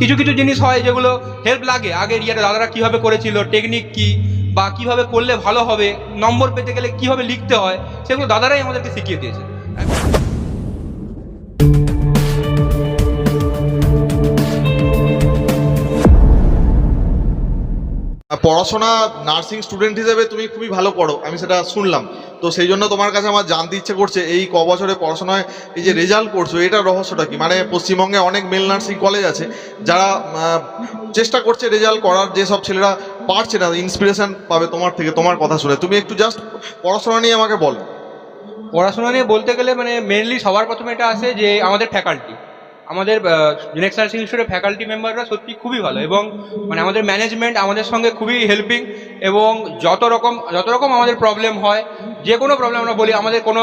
কিছু কিছু জিনিস হয় যেগুলো হেল্প লাগে। আগের ইয়ারে দাদারা কীভাবে করেছিল টেকনিক কি, বা কীভাবে করলে ভালো হবে, নম্বর পেতে গেলে কীভাবে লিখতে হয়, সেগুলো দাদারাই আমাদেরকে শিখিয়ে দিয়েছে। পড়াশোনা নার্সিং স্টুডেন্ট হিসেবে তুমি খুবই ভালো পড়ো, আমি সেটা শুনলাম। তো সেই জন্য তোমার কাছে আমার জানতে ইচ্ছে করছে, এই ক বছরে পড়াশোনায় এই যে রেজাল্ট করছ এটার রহস্যটা কি? মানে পশ্চিমবঙ্গে অনেক মেল নার্সিং কলেজ আছে, যারা চেষ্টা করছে রেজাল্ট করার যেসব ছেলেরা পারছে না ইন্সপিরেশন পাবে তোমার থেকে, তোমার কথা শুনে। তুমি একটু জাস্ট পড়াশোনা নিয়ে আমাকে বলো। পড়াশোনা নিয়ে বলতে গেলে মানে মেনলি সবার প্রথমে এটা আসে যে আমাদের ফ্যাকাল্টি আমাদের নেক্সট নার্সিং ইনস্টিটিউটের ফ্যাকাল্টি মেম্বাররা সত্যি খুবই ভালো এবং মানে আমাদের ম্যানেজমেন্ট আমাদের সঙ্গে খুবই হেল্পিং এবং যত রকম যত রকম আমাদের প্রবলেম হয় যে কোনো প্রবলেম আমরা বলি আমাদের কোনো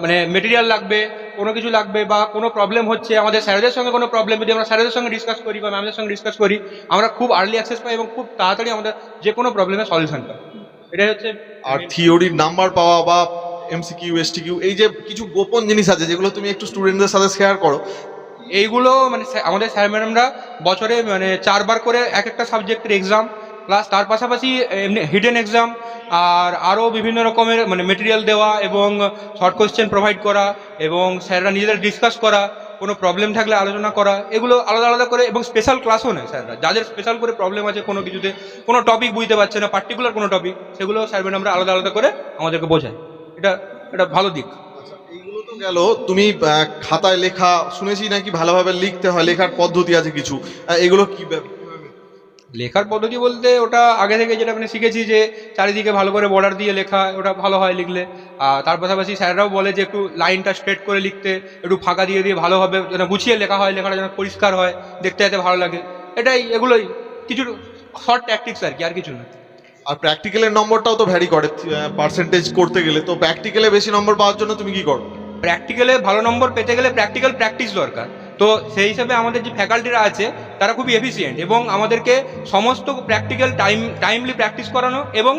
মানে মেটেরিয়াল লাগবে কোনো কিছু লাগবে বা কোনো প্রবলেম হচ্ছে আমাদের স্যারদের সঙ্গে কোনো প্রবলেম যদি আমরা স্যারদের সঙ্গে ডিসকাস করি বা ম্যামদের সঙ্গে ডিসকাস করি আমরা খুব আর্লি অ্যাক্সেস পাই এবং খুব তাড়াতাড়ি আমাদের যে কোনো প্রবলেমের সলিউশন পাই। এটাই হচ্ছে আর থিওরির নাম্বার পাওয়া বা এমসিকিউ এসটিকিউ এই যে কিছু গোপন জিনিস আছে যেগুলো তুমি একটু স্টুডেন্টদের সাথে শেয়ার করো এইগুলো মানে আমাদের স্যার ম্যাডামরা বছরে মানে চারবার করে এক একটা সাবজেক্টের এক্সাম প্লাস তার পাশাপাশি এমনি হিডেন এক্সাম আর আরও বিভিন্ন রকমের মানে মেটেরিয়াল দেওয়া এবং শর্ট কোয়েশ্চেন প্রোভাইড করা এবং স্যাররা নিজেদের ডিসকাস করা, কোনো প্রবলেম থাকলে আলোচনা করা, এগুলো আলাদা আলাদা করে এবং স্পেশাল ক্লাসও নেয় স্যাররা। যাদের স্পেশাল করে প্রবলেম আছে কোনো কিছুতে, কোনো টপিক বুঝতে পারছে না পার্টিকুলার কোনো টপিক সেগুলো স্যার ম্যাডামরা আলাদা আলাদা করে আমাদেরকে বোঝায়। এটা এটা ভালো দিক। তো গেল। তুমি খাতায় লেখা শুনেছি নাকি ভালোভাবে লিখতে হয় লেখার পদ্ধতি আছে কিছু। এগুলো কি লেখার পদ্ধতি বলতে ওটা আগে থেকে যেটা মানে শিখেছি যে চারিদিকে ভালো করে বর্ডার দিয়ে লেখা ওটা ভালো হয় লিখলে। আর তার পাশাপাশি স্যাররাও বলে যে একটু লাইনটা স্ট্রেট করে লিখতে একটু ফাঁকা দিয়ে দিয়ে ভালোভাবে যেন গুছিয়ে লেখা হয় লেখাটা যেন পরিষ্কার হয় দেখতে যাতে ভালো লাগে। এটাই এগুলোই। কিছু শর্ট ট্যাকটিক্স আর কি আর কিছু না। আর প্র্যাকটিক্যালের নম্বরটাও তো ভ্যারি করে পার্সেন্টেজ করতে গেলে। তো প্র্যাকটিক্যালে বেশি নম্বর পাওয়ার জন্য তুমি কি করো? প্র্যাকটিক্যালে ভালো নম্বর পেতে গেলে প্র্যাকটিক্যাল প্র্যাকটিস দরকার। তো সেই হিসাবে আমাদের যে ফ্যাকাল্টিরা আছে, তারা খুবই এফিসিয়েন্ট এবং আমাদেরকে সমস্ত প্র্যাকটিক্যাল টাইম টাইমলি প্র্যাকটিস করানো এবং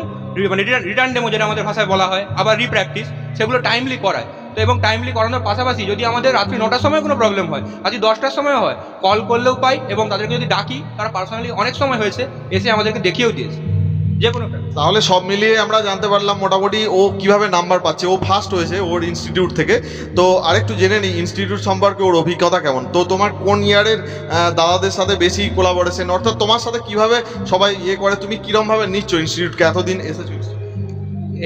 মানে রিটার্ন ডেমো যেটা আমাদের ভাষায় বলা হয়, আবার রিপ্র্যাকটিস সেগুলো টাইমলি করায়। তো এবং টাইমলি করানোর পাশাপাশি যদি আমাদের রাত্রি নটার সময় কোনো প্রবলেম হয়, রাত্রি দশটার সময় হয় কল করলেও পাই এবং তাদেরকে যদি ডাকি, তারা পার্সোনালি অনেক সময় হয়েছে, এসে আমাদেরকে দেখিয়েও দিয়েছে। যে কোনো তাহলে সব মিলিয়ে আমরা জানতে পারলাম মোটামুটি ও কীভাবে নাম্বার পাচ্ছে। ও ফার্স্ট হয়েছে ওর ইনস্টিটিউট থেকে। তো আরেকটু জেনে নিই ইনস্টিটিউট সম্পর্কে ওর অভিজ্ঞতা কেমন? তো তোমার কোন ইয়ারের দাদাদের সাথে বেশি কোলাবোরেশন অর্থাৎ তোমার সাথে কীভাবে সবাই ইয়ে করে? তুমি কিরমভাবে নিচ্ছ ইনস্টিটিউটকে এতদিন এসেছ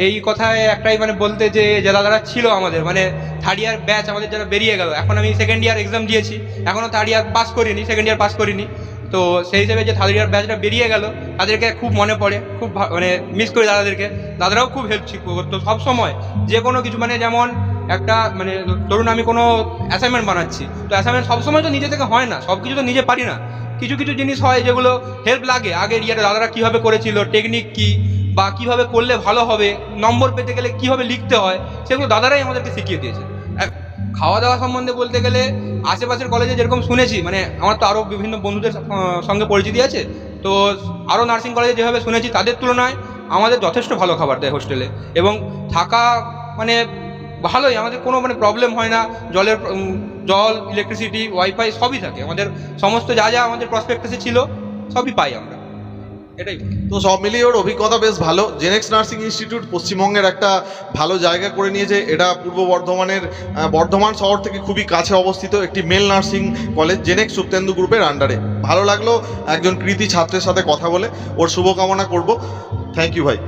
এই কথায় একটাই মানে বলতে যে যে দাদারা ছিল আমাদের মানে থার্ড ইয়ার ব্যাচ আমাদের যারা বেরিয়ে গেল। এখন আমি সেকেন্ড ইয়ার এক্সাম দিয়েছি। এখনও থার্ড ইয়ার পাস করিনি সেকেন্ড ইয়ার পাস করিনি। তো সেই হিসেবে যে থার্ড ইয়ার ব্যাচটা বেরিয়ে গেল, তাদেরকে খুব মনে পড়ে, খুব মানে মিস করি দাদাদেরকে দাদারাও খুব হেল্প করতো সব সময় যে কোনো কিছু মানে যেমন একটা মানে ধরুন আমি কোনো অ্যাসাইনমেন্ট বানাচ্ছি, তো অ্যাসাইনমেন্ট সবসময় তো নিজে থেকে হয় না, সব কিছু তো নিজে পারি না। কিছু কিছু জিনিস হয় যেগুলো হেল্প লাগে। আগের ইয়ারে দাদারা কীভাবে করেছিল টেকনিক কি, বা কীভাবে করলে ভালো হবে, নম্বর পেতে গেলে কীভাবে লিখতে হয়, সেগুলো দাদারাই আমাদেরকে শিখিয়ে দিয়েছে। খাওয়া দাওয়া সম্বন্ধে বলতে গেলে আশেপাশের কলেজে যেরকম শুনেছি মানে আমার তো আরও বিভিন্ন বন্ধুদের সঙ্গে পরিচিতি আছে, তো আরও নার্সিং কলেজে যেভাবে শুনেছি তাদের তুলনায় আমাদের যথেষ্ট ভালো খাবার দেয় হোস্টেলে। এবং থাকা মানে ভালোই, আমাদের কোনো মানে প্রবলেম হয় না, জলের জল ইলেকট্রিসিটি ওয়াইফাই সবই থাকে। আমাদের সমস্ত যা যা আমাদের প্রসপেক্টাসে ছিল, সবই পাই আমরা। এটাই। তো সব মিলিয়ে ওর অভিজ্ঞতা বেশ ভালো। জেনেক্স নার্সিং ইনস্টিটিউট পশ্চিমবঙ্গের একটা ভালো জায়গা করে নিয়েছে। এটা পূর্ব বর্ধমানের বর্ধমান শহর থেকে খুবই কাছে অবস্থিত একটি male nursing college Genex Suptendu গ্রুপের আন্ডারে ভালো লাগল একজন কৃতি ছাত্রের সাথে কথা বলে। ওর শুভকামনা করব। থ্যাংক ইউ ভাই।